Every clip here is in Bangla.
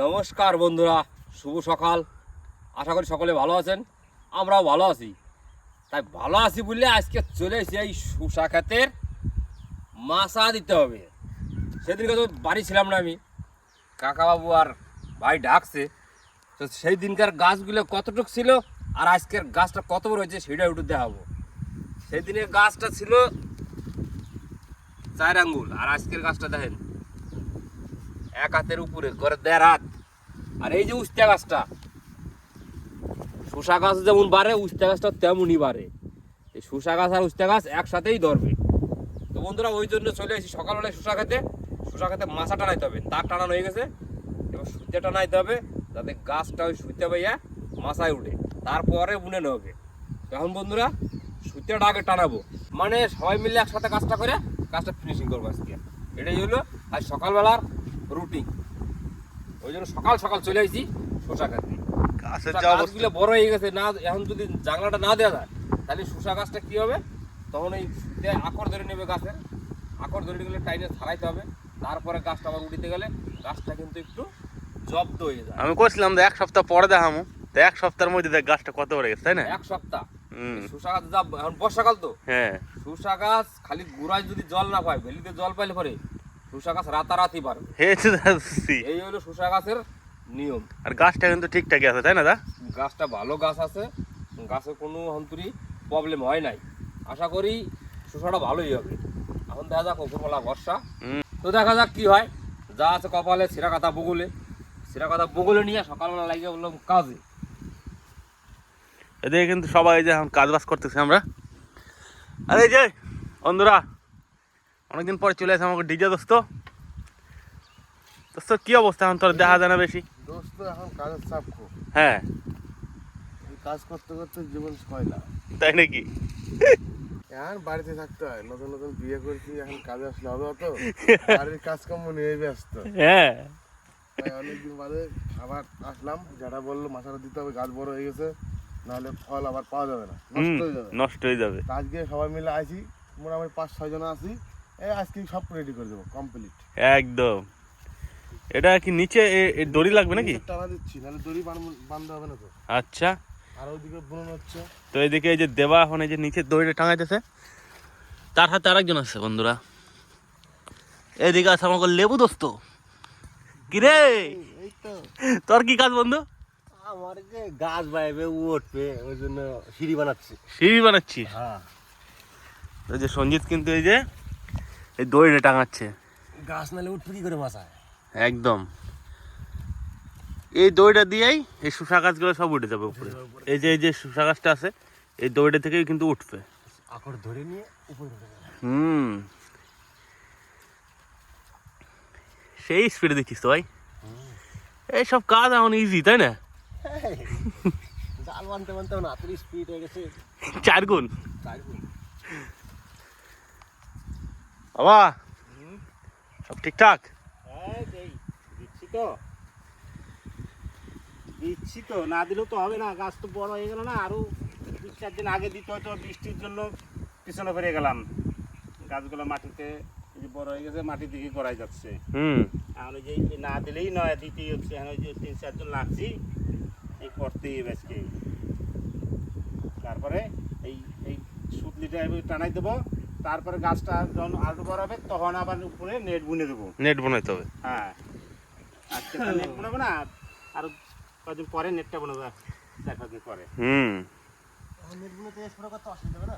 নমস্কার বন্ধুরা, শুভ সকাল। আশা করি সকলে ভালো আছেন, আমরাও ভালো আছি। তাই ভালো আছি বললে আজকে চলে এসেছি এই সুসা ক্ষেতের মাছা দিতে হবে। সেদিনকে তো বাড়ি ছিলাম না আমি। কাকাবাবু আর ভাই ডাকছে। তো সেই দিনকার গাছগুলো কতটুক ছিল আর আজকের গাছটা কত বড় হয়েছে সেটা একটু দেখাবো। সেদিনের গাছটা ছিল চার আঙ্গুল আর আজকের গাছটা দেখেন। এক হাতের উপরে করে দেড় হাত। আর এই যে উস্তা গাছটা, শসা গাছ যেমন বাড়ে, উস্তা গাছটা তেমনই বাড়ে। এই শসা গাছ আর উস্তা গাছ একসাথেই ধরবে। তো বন্ধুরা, ওই জন্য চলে এসেছি সকালবেলায় শসা খেতে। শসা খেতে মাছা টানাইতে হবে তার টানানো হয়ে গেছে। এবার সুতে টানাইতে হবে, যাতে গাছটা ওই সুতে পাইয়া মাছায় উঠে। তারপরে বুনে নেবে তখন বন্ধুরা সুতেটা আগে টানাবো। মানে সবাই মিলে একসাথে কাজটা করে, কাজটা ফিনিশিং করব আজকে। এটাই হলো, আজ সকালবেলার রুটিন ওই জন্য সকাল সকাল চলে আসছি শসা যা গাছগুলো বড় হয়ে গেছে না এখন যদি জাংলাটা না দেওয়া যায় তাহলে শসা গাছটা কি হবে? তখন এই আকর ধরে নেবে গাছের। আকর ধরে গেলে টাইনে ছাড়াইতে হবে। তারপরে গাছটা আবার উঠিতে গেলে গাছটা কিন্তু একটু জব্দ হয়ে যায়। আমি করছিলাম যে এক সপ্তাহ পরে দেখামু। তো এক সপ্তাহের মধ্যে দেখ গাছটা কত বড় গেছে তাই না? এক সপ্তাহ। হুম। শসা গাছ যা এখন বর্ষাকাল তো। হ্যাঁ। শসা গাছ খালি গোড়ায় যদি জল না পায় ভেলিতে জল পাইলে পরে শসা গাছ রাতারাতি পারবে এই হলো শসা গাছের নিয়ম। আর গাছটা কিন্তু ঠিকঠাকই আছে তাই না দা? গাছটা ভালো গাছ আছে গাছে কোনো হন্তরি প্রবলেম হয় নাই। আশা করি শসাটা ভালোই হবে। এখন দেখা যাক ওপরবেলা বর্ষা। তো দেখা যাক কি হয়। যা আছে কপালে সিরা বগলে। সিরা বগলে নিয়ে সকালবেলা লাগিয়ে বললাম কাজে। এদিকে কিন্তু সবাই যে এখন কাজ বাজ করতেছি আমরা। আর এই যে বন্ধুরা অনেকদিন পরে চলে আসে আমাকে ডিজে দোস্ত। দোস্ত কি অবস্থা এখন? তোর দেখা যায় না বেশি? দোস্ত এখন কাজের চাপ খুব। হ্যাঁ। কাজ করতে করতে জীবন তাই নাকি? এখন বাড়িতে থাকতে হয়। নতুন নতুন বিয়ে করছি এখন কাজে আসলে হবে অত। বাড়ির কাজকর্ম নিয়ে ব্যস্ত। হ্যাঁ। অনেকদিন বাদে আবার আসলাম। যারা বলল মাথাটা দিতে হবে গাছ বড় হয়ে গেছে। নাহলে ফল আবার পাওয়া যাবে না। নষ্ট হয়ে যাবে। নষ্ট হয়ে যাবে। আজকে সবাই মিলে আছি মোটামুটি পাঁচ ছয় জন আছি। আজকে সব রেডি করে দেবো কমপ্লিট একদম। এটা কি নিচে দড়ি লাগবে নাকি? টানা দিচ্ছি নাহলে দড়ি বাঁধতে হবে না তো। আচ্ছা। আর ওইদিকে বুনন হচ্ছে। তো এদিকে এই যে দেবা এখন যে নিচে দড়িটা টাঙাইতেছে তার হাতে আরেকজন আছে বন্ধুরা। এদিকে আছে আমাকে লেবু দোস্ত। কিরে? তোর কি কাজ বন্ধু? আমার যে গাছ বাইবে উঠবে ওই জন্য সিঁড়ি বানাচ্ছি। সিঁড়ি বানাচ্ছি হ্যাঁ। ওই যে সঞ্জিত কিন্তু এই যে এই দড়িটা টাঙাচ্ছে। গাছ নালে উঠবে কি করে মাথায়? একদম। এই দড়িটা দিয়েই এই শুষা গাছগুলো সব উঠে যাবে উপরে। এই যে এই যে শুষা গাছটা আছে এই দড়িটা থেকেই কিন্তু উঠবে। আকর ধরে নিয়ে উপরে হুম। সেই স্পিডে দেখিস তো ভাই। এইসব কাজ এখন ইজি তাই না? জাল বানতে বানতে না স্পিড হয়ে গেছে। চার গুণ। তাই বলি। বাবা। সব ঠিকঠাক? দিচ্ছি তো। দিচ্ছি তো না দিলেও তো হবে না গাছ তো বড় হয়ে গেল না আরও দু চার দিন আগে দিতে হয়তো বৃষ্টির জন্য পিছনে ফিরে গেলাম। গাছগুলো মাটিতে বড় হয়ে গেছে মাটি দিকে গড়াই যাচ্ছে। হুম। এখন ওই যে না দিলেই নয় দিতেই হচ্ছে ওই যে তিন চারজন লাগছি এই করতেই আজকে। তারপরে এই এই সুতলিটা টানাই দেবো। তারপরে গাছটা যখন আলু বড় হবে তখন আবার উপরে নেট বুনে দেবো। নেট বানাইতে হবে। হ্যাঁ। আজকে তো নেট বানাবো না আর কদিন পরে নেটটা বানাবো চার পাঁচ দিন পরে। হুম।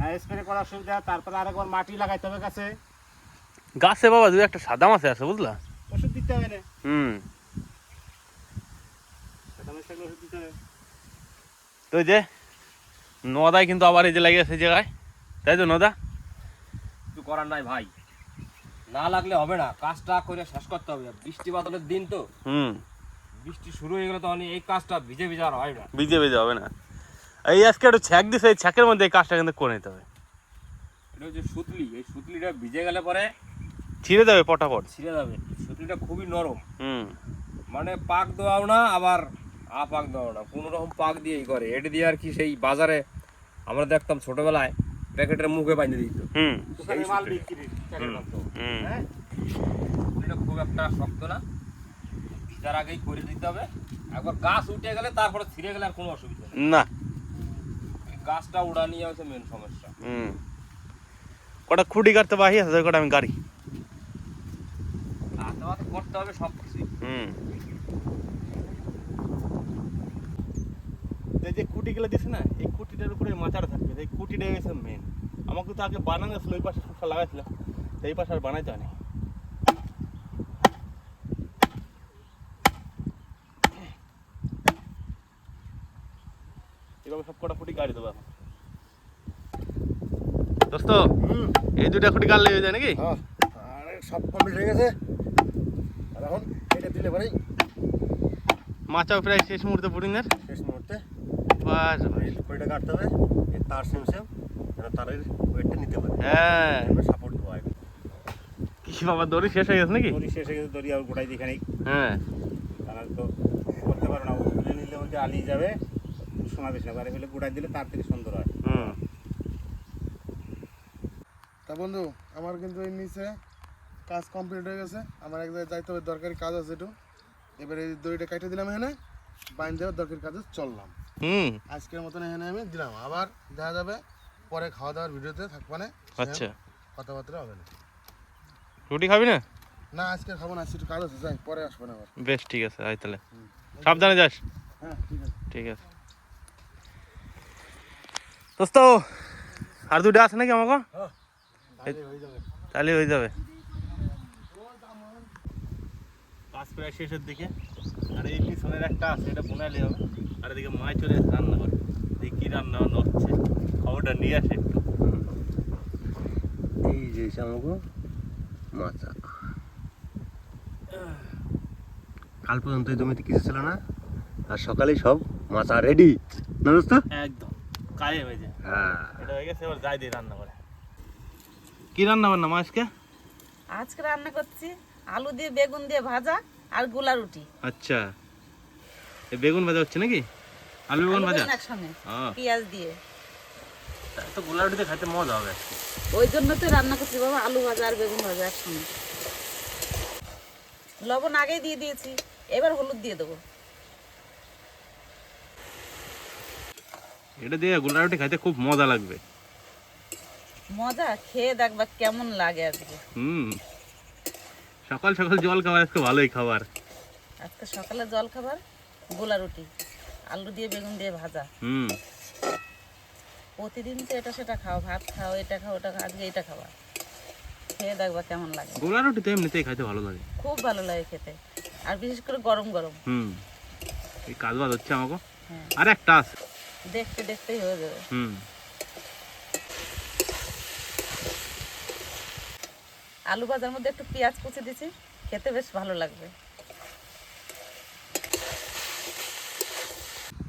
হ্যাঁ স্প্রে করার সুবিধা তারপরে আরেকবার মাটি লাগাইতে হবে গাছে। গাছে বাবা একটা সাদা মাছে আছে বুঝলা? ওষুধ দিতে হবে না। হুম। ওষুধ দিতে হবে। তো যে নদায় কিন্তু আবার এই যে লাগে আছে জায়গায়। তাই তো নদা? করার নাই ভাই। না লাগলে হবে না কাজটা করে শেষ করতে হবে। বৃষ্টি বাদলের দিন তো। হুম। বৃষ্টি শুরু হয়ে গেলে তখন এই কাজটা ভিজে ভিজে আর হয় না। ভিজে ভিজে হবে না। এই আজকে একটু ছ্যাক দিছে এই ছ্যাকের মধ্যে এই কাজটা কিন্তু করে নিতে হবে। এটা হচ্ছে সুতলি। এই সুতলিটা ভিজে গেলে পরে ছিঁড়ে যাবে পটাপট। ছিঁড়ে যাবে। সুতলিটা খুবই নরম। হুম। মানে পাক দেওয়াও না আবার আ পাক দেওয়াও না। কোনো রকম পাক দিয়েই করে। এটা দিয়ে আর কি সেই বাজারে আমরা দেখতাম ছোটবেলায় প্যাকেটের মুখে বাইন্ধে দিত। হুম। মাল বিক্রি হ্যাঁ? এটা খুব একটা শক্ত না। শীতের আগেই করে দিতে হবে। একবার গাছ উঠে গেলে তারপরে ছিঁড়ে গেলে আর কোনো অসুবিধা নেই। না। গাছটা উড়া নিয়ে হচ্ছে মেন সমস্যা। হুম। কটা খুঁটি কাটতে বাহি আছে? কটা আমি গাড়ি? করতে হবে সব কিছুই হুম। এই যে খুঁটিগুলো দিছে না এই খুঁটিটার উপরে মাচাটা থাকবে। এই খুঁটিটা গেছে মেন আমাকে তো আগে বানানো ছিল ওই পাশে শসা লাগাইছিলাম তো এই পাশে আর বানাইতে হয়নি। এভাবে সব কটা গাড়ি দেবো এখন। দোস্ত এই দুটা খুঁটি গাড়লে হয়ে যায় নাকি? হ্যাঁ সব কমপ্লিট হয়ে গেছে। আর এখন এটা দিলে পরেই। মাচাও প্রায় শেষ মুহূর্তে পুরিনের। শেষ মুহূর্তে। বাস বাস। এই কাটতে হবে এই তার সেম সেম যেন তারের ওয়েটটা নিতে পারে। হ্যাঁ। সাপোর্ট দেওয়া হয় কি বাবা দড়ি শেষ হয়ে গেছে নাকি? দড়ি শেষে গেছে দড়ি আর গোটাই দিখানে হ্যাঁ। তারা তো করতে পারো না তুলে নিলে ওই যে আলিয়ে যাবে শোনা বেশি না বাড়ি ফেলে গোটাই দিলে তার থেকে সুন্দর হয়। হুম। তা বন্ধু আমার কিন্তু এই নিচে কাজ কমপ্লিট হয়ে গেছে। আমার এক জায়গায় যাইতে হবে দরকারি কাজ আছে একটু। এবারে এই দড়িটা কেটে দিলাম এখানে বাইন দেওয়ার দরকারি কাজে চললাম। হুম। আজকের মতন এখানে আমি দিলাম। আবার দেখা যাবে পরে খাওয়া দাওয়ার ভিডিওতে থাকবে না। আচ্ছা। কথাবার্তা হবে না। রুটি খাবি না? না আজকে খাব না আজকে একটু কাজ আছে যাই পরে আসব না আবার। বেশ ঠিক আছে আয় তাহলে। সাবধানে যাস। হ্যাঁ ঠিক আছে। ঠিক আছে। দোস্ত আর দুটো আছে নাকি আমাকে? তাহলে হয়ে যাবে। কাজ প্রায় শেষের দিকে। আর এই পিছনের একটা আছে এটা বোনাইলে হবে। আর এদিকে মায় চলে এসে রান্না করে। দেখি কি রান্না বান্না হচ্ছে। খবরটা নিয়ে আসে একটু। এই যে আমাকে মাছা কাল পর্যন্ত জমিতে কিছু ছিল না। আর সকালে সব মাছা রেডি না দোস্ত? একদম। কায়ে হয়ে যায়। হ্যাঁ। এটা হয়ে গেছে এবার যাই দিয়ে রান্না করে। কি রান্না বান্না মা আজকে? আজকে রান্না করছি আলু দিয়ে বেগুন দিয়ে ভাজা আর গোলা রুটি। আচ্ছা। বেগুন ভাজা হচ্ছে নাকি? আলু বেগুন ভাজা? বেগুন একসঙ্গে হ্যাঁ। পেঁয়াজ দিয়ে। তো গোলা রুটিতে খাইতে মজা হবে ওই জন্য তো রান্না করছি বাবা আলু ভাজা আর বেগুন ভাজা একসঙ্গে। লবণ আগেই দিয়ে দিয়েছি এবার হলুদ দিয়ে দেবো। এটা দিয়ে গোলা রুটি খাইতে খুব মজা লাগবে। মজা? খেয়ে দেখবা কেমন লাগে আজকে। হুম। সকাল সকাল জল খাবার আজকে ভালোই খাবার। আজকে সকালে জল খাবার? গোলা রুটি আলু দিয়ে বেগুন দিয়ে ভাজা। হুম। প্রতিদিন তো এটা সেটা খাও ভাত খাও এটা খাও ওটা খাও আজকে এটা খাবার খেয়ে দেখবা কেমন লাগে। গোলা রুটি তো এমনিতেই খাইতে ভালো লাগে। খুব ভালো লাগে খেতে। আর বিশেষ করে গরম গরম। হুম। এই কাজ বাজ হচ্ছে আমাকে। হ্যাঁ। আর একটা আছে। দেখতে দেখতেই হয়ে যাবে। হুম। আলু ভাজার মধ্যে একটু পেঁয়াজ কুচি দিছি খেতে বেশ ভালো লাগবে।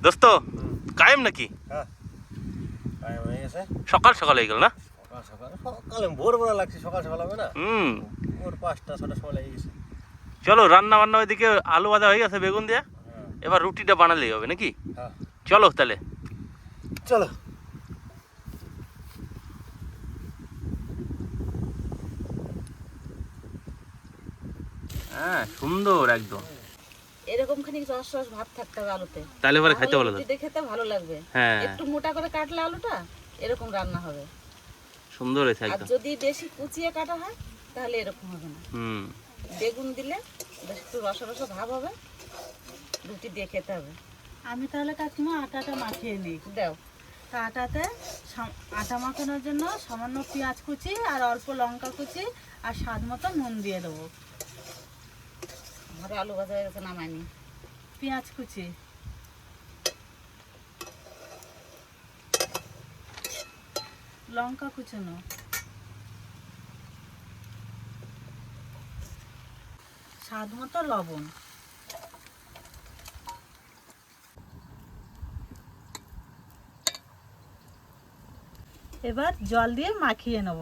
দোস্ত কায়েম নাকি? টাইম সকাল সকাল হয়ে গেল না? সকাল ভোরবেলা লাগছে সকাল সকাল হবে না? হুম। ভোর পাঁচটা ছটার সময় লেগে গেছে। চলো রান্না বান্না ওইদিকে আলু ভাজা হয়ে গেছে বেগুন দিয়ে। এবার রুটিটা বানালেই হবে নাকি? হ্যাঁ। চলো তাহলে। চলো। হ্যাঁ সুন্দর একদম। এরকম রস রস ভাব থাকতে হবে আলুতে। তাহলে পরে খাইতে ভালো লাগবে খেতে ভালো লাগবে। হ্যাঁ। একটু মোটা করে কাটলে আলুটা এরকম রান্না হবে। সুন্দর হয়েছে আর যদি বেশি কুচিয়ে কাটা হয় তাহলে এরকম হবে না। হুম। বেগুন দিলে বেশ একটু রস রস ভাব হবে রুটি দিয়ে খেতে হবে। আমি তাহলে কাকিমা আটাটা মাখিয়ে নিই। দাও। তা আটাতে আটা মাখানোর জন্য সামান্য পেঁয়াজ কুচি আর অল্প লঙ্কা কুচি আর স্বাদ মতো নুন দিয়ে দেবো। আমার আলু ভাজা হয়ে গেছে, নামাইনি। পেঁয়াজ কুচি। লঙ্কা কুচোনো। স্বাদ মতো লবণ। এবার জল দিয়ে মাখিয়ে নেব।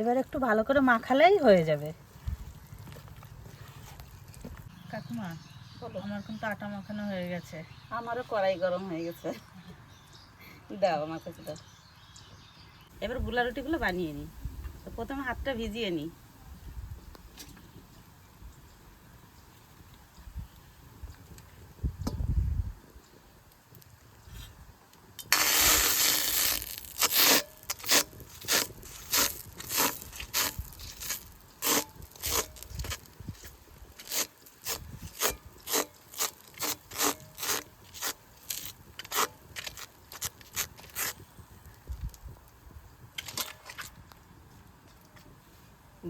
এবার একটু ভালো করে মাখালেই হয়ে যাবে। কাকুমা বলো। আমার কিন্তু আটা মাখানো হয়ে গেছে। আমারও কড়াই গরম হয়ে গেছে। দাও আমার কাছে দাও। এবারগুলা রুটিগুলো বানিয়ে নিই তো প্রথমে হাতটা ভিজিয়ে নিই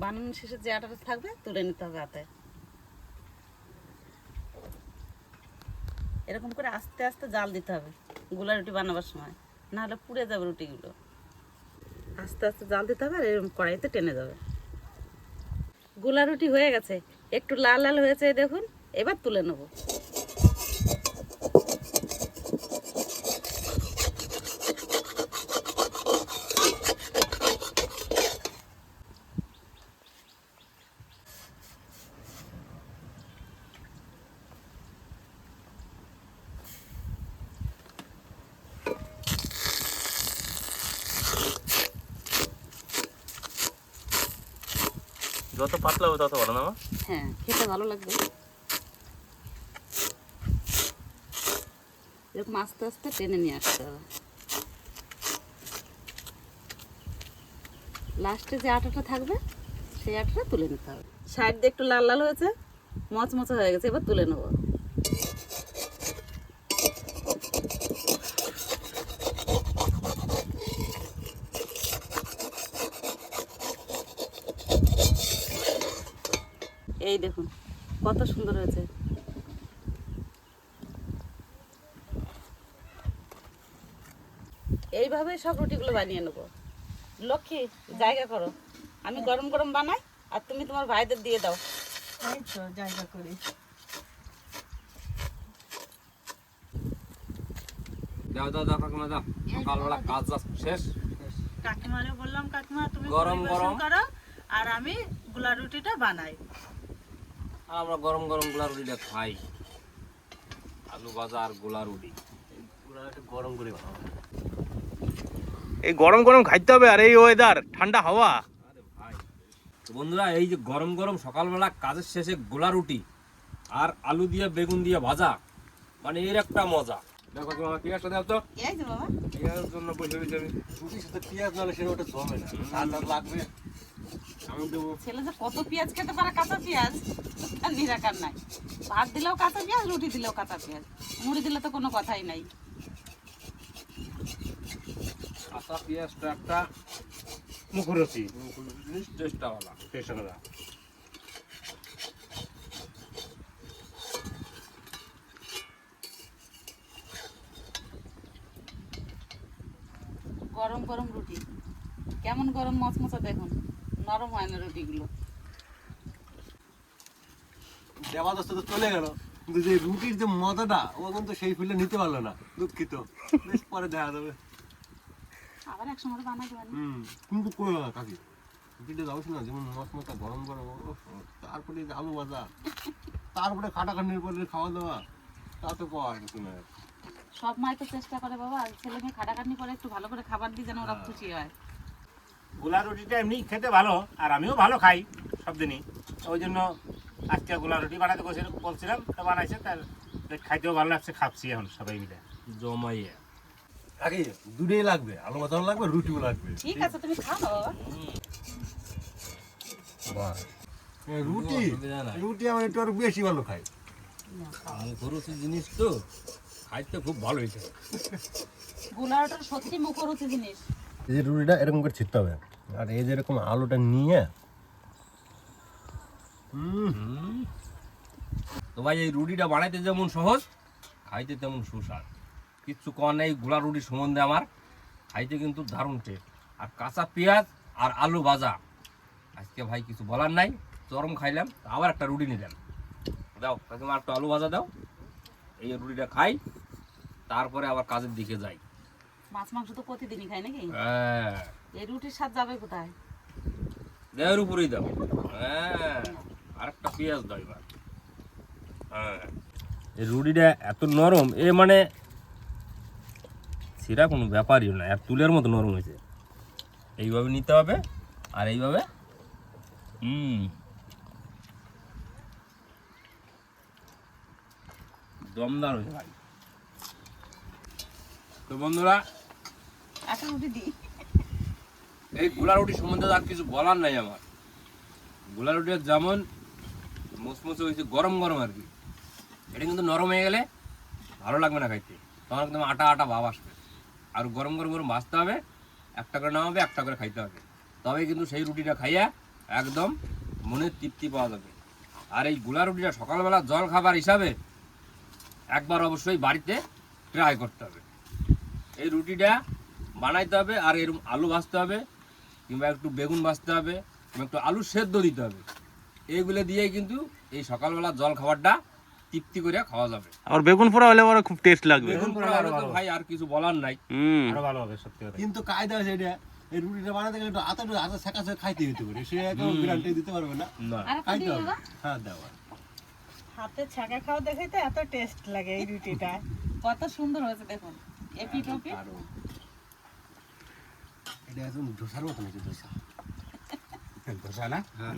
বানানোর শেষে যে আটাটা থাকবে, তুলে নিতে হবে হাতে। এরকম করে আস্তে আস্তে জাল দিতে হবে, গোলা রুটি বানাবার সময়। না হলে পুড়ে যাবে রুটিগুলো। আস্তে আস্তে জাল দিতে হবে আর এরকম কড়াইতে টেনে যাবে। গোলা রুটি হয়ে গেছে। একটু লাল লাল হয়েছে দেখুন, এবার তুলে নেব। যত পাতলা হবে তত ভালো না হ্যাঁ খেতে ভালো লাগবে। এরকম আস্তে আস্তে টেনে নিয়ে আসতে হবে। লাস্টে যে আটাটা থাকবে সেই আটাটা তুলে নিতে হবে। সাইড দিয়ে একটু লাল লাল হয়েছে মচমচে হয়ে গেছে এবার তুলে নেব। এই দেখুন কত সুন্দর হয়েছে। এইভাবে সব রুটিগুলো বানিয়ে নেব। লক্ষ্মী জায়গা করো। আমি গরম গরম বানাই আর তুমি তোমার ভাইদের দিয়ে দাও। জায়গা করি। দাও দাও দাও কাকিমা দাও। সকালবেলা কাজ শেষ। কাকিমারে বললাম কাকিমা তুমি গরম গরম। করো আর আমি গুলা রুটিটা বানাই। আমরা গরম গরম গোলা রুটিটা খাই। আলু ভাজা আর গোলা রুটি। গরম করে এই গরম গরম খাইতে হবে আর এই ওয়েদার ঠান্ডা হাওয়া। আরে ভাই তো বন্ধুরা এই যে গরম গরম সকালবেলা কাজের শেষে গোলা রুটি আর আলু দিয়ে বেগুন দিয়ে ভাজা মানে এর একটা মজা। দেখো তোমার আছে দাও তো। এই যে বাবা পেঁয়াজের জন্য বসে রুটির সাথে পেঁয়াজ নাহলে সেটা ওটা জমে না। ঝাল লাগবে। ছেলে যে কত পেঁয়াজ খেতে পারে কাঁচা পেঁয়াজ তার নিরাকার নাই। ভাত দিলেও কাঁচা পেঁয়াজ রুটি দিলেও কাঁচা পেঁয়াজ। মুড়ি দিলে তো কোনো কথাই নাই। কাঁচা পেঁয়াজটা একটা মুখরোচি। গরম গরম রুটি। কেমন গরম মচমচা দেখুন। নরম হয় না রুটিগুলো। দেবাদস্ত তো চলে গেল। কিন্তু যে রুটির যে মজাটা ও কিন্তু সেই ফিল্ডে নিতে পারল না দুঃখিত। বেশ পরে দেখা যাবে। আবার বানাই দেবেন। হুম কিন্তু না কাকি? রুটিটা না যেমন গরম গরম তারপরে যে আলু ভাজা তারপরে খাটাখাটির পরে খাওয়া দাওয়া তা তো পাওয়া কিছু না। সব মাই তো চেষ্টা করে বাবা ছেলে মেয়ে খাটাখাটনি করে একটু ভালো করে খাবার দিয়ে যেন ওরা খুশি হয়। গোলা রুটিটা এমনি খেতে ভালো আর আমিও ভালো খাই সব দিনই। ওই জন্য আজকে গোলা রুটি বানাতে বসে- বলছিলাম তো বানাইছে তার খাইতেও ভালো লাগছে খাচ্ছি এখন সবাই মিলে। জমাইয়ে। কাকি দুটোই লাগবে আলু ভাজাও লাগবে রুটিও লাগবে। ঠিক আছে তুমি খাও। রুটি রুটি আমি একটু আরও বেশি ভালো খাই। মুখরুচি জিনিস তো খাইতে খুব ভালো হয়েছে। গোলাটা সত্যি মুখরুচি জিনিস। এই যে রুটিটা এরকম করে ছিটতে হবে। আর এই যে এরকম আলুটা নিয়ে তো ভাই, এই রুটিটা বানাইতে যেমন সহজ, খাইতে তেমন সুস্বাদ। কিচ্ছু কর নেই, গোলা রুটি সম্বন্ধে আমার। খাইতে কিন্তু দারুণ টেস্ট আর কাঁচা পেঁয়াজ আর আলু ভাজা। আজকে ভাই কিছু বলার নাই, চরম খাইলাম আবার একটা রুটি নিলাম। দাও, কাকিমা, একটু আলু ভাজা দাও। এই রুটিটা খাই, তারপরে আবার কাজের দিকে যাই। মাছ মাংস তো প্রতিদিনই খাই নাকি? হ্যাঁ। এই রুটির স্বাদ যাবে কোথায়? দেহের উপরেই দাও। হ্যাঁ। আর একটা পেঁয়াজ দাও এবার। হ্যাঁ। এই রুটিটা এত নরম এ মানে সেটা কোনো ব্যাপারই না আর তুলের মতো নরম হয়েছে। এইভাবে নিতে হবে আর এইভাবে হুম। দমদার হয়েছে ভাই। তো বন্ধুরা এই গোলা রুটি সম্বন্ধে আর কিছু বলার নাই আমার। গোলা রুটি যেমন মুসমুসে হয়েছে, গরম গরম আর কি। এটা কিন্তু নরম হয়ে গেলে ভালো লাগবে না খাইতে। তখন একদম আটা আটা ভাব আসবে। আর গরম গরম গরম ভাজতে হবে, একটা করে নামাবে, একটা করে খাইতে হবে। তবে কিন্তু সেই রুটিটা খাইয়া একদম মনে তৃপ্তি পাওয়া যাবে। আর এই গোলা রুটিটা সকালবেলা জল খাবার হিসাবে একবার অবশ্যই বাড়িতে ট্রাই করতে হবে। এই রুটিটা বানাইতে হবে আর এরকম আলু ভাজতে হবে কিংবা একটু বেগুন ভাজতে হবে কিংবা একটু আলু সেদ্ধ দিতে হবে। এইগুলো দিয়েই কিন্তু এই সকালবেলা জল খাবারটা তৃপ্তি করে খাওয়া যাবে। আর বেগুন পোড়া হলে আমার খুব টেস্ট লাগবে। বেগুন পোড়া হলে তো ভাই আর কিছু বলার নাই। আরও ভালো হবে সত্যি কথা। কিন্তু কায়দা আছে এটা এই রুটিটা বানাতে গেলে একটু হাতে একটু হাতে শেখা শেখা খাইতে হইতে পারে সে কেউ গ্যারান্টি দিতে পারবে না। না। আর খাইতে হবে। হ্যাঁ দেওয়া হাতে ছাকা খাওয়া দেখে তো এত টেস্ট লাগে এই রুটিটা। কত সুন্দর হয়েছে দেখুন। 내가 좀 조사를 보내줘 조사 조사나? 아.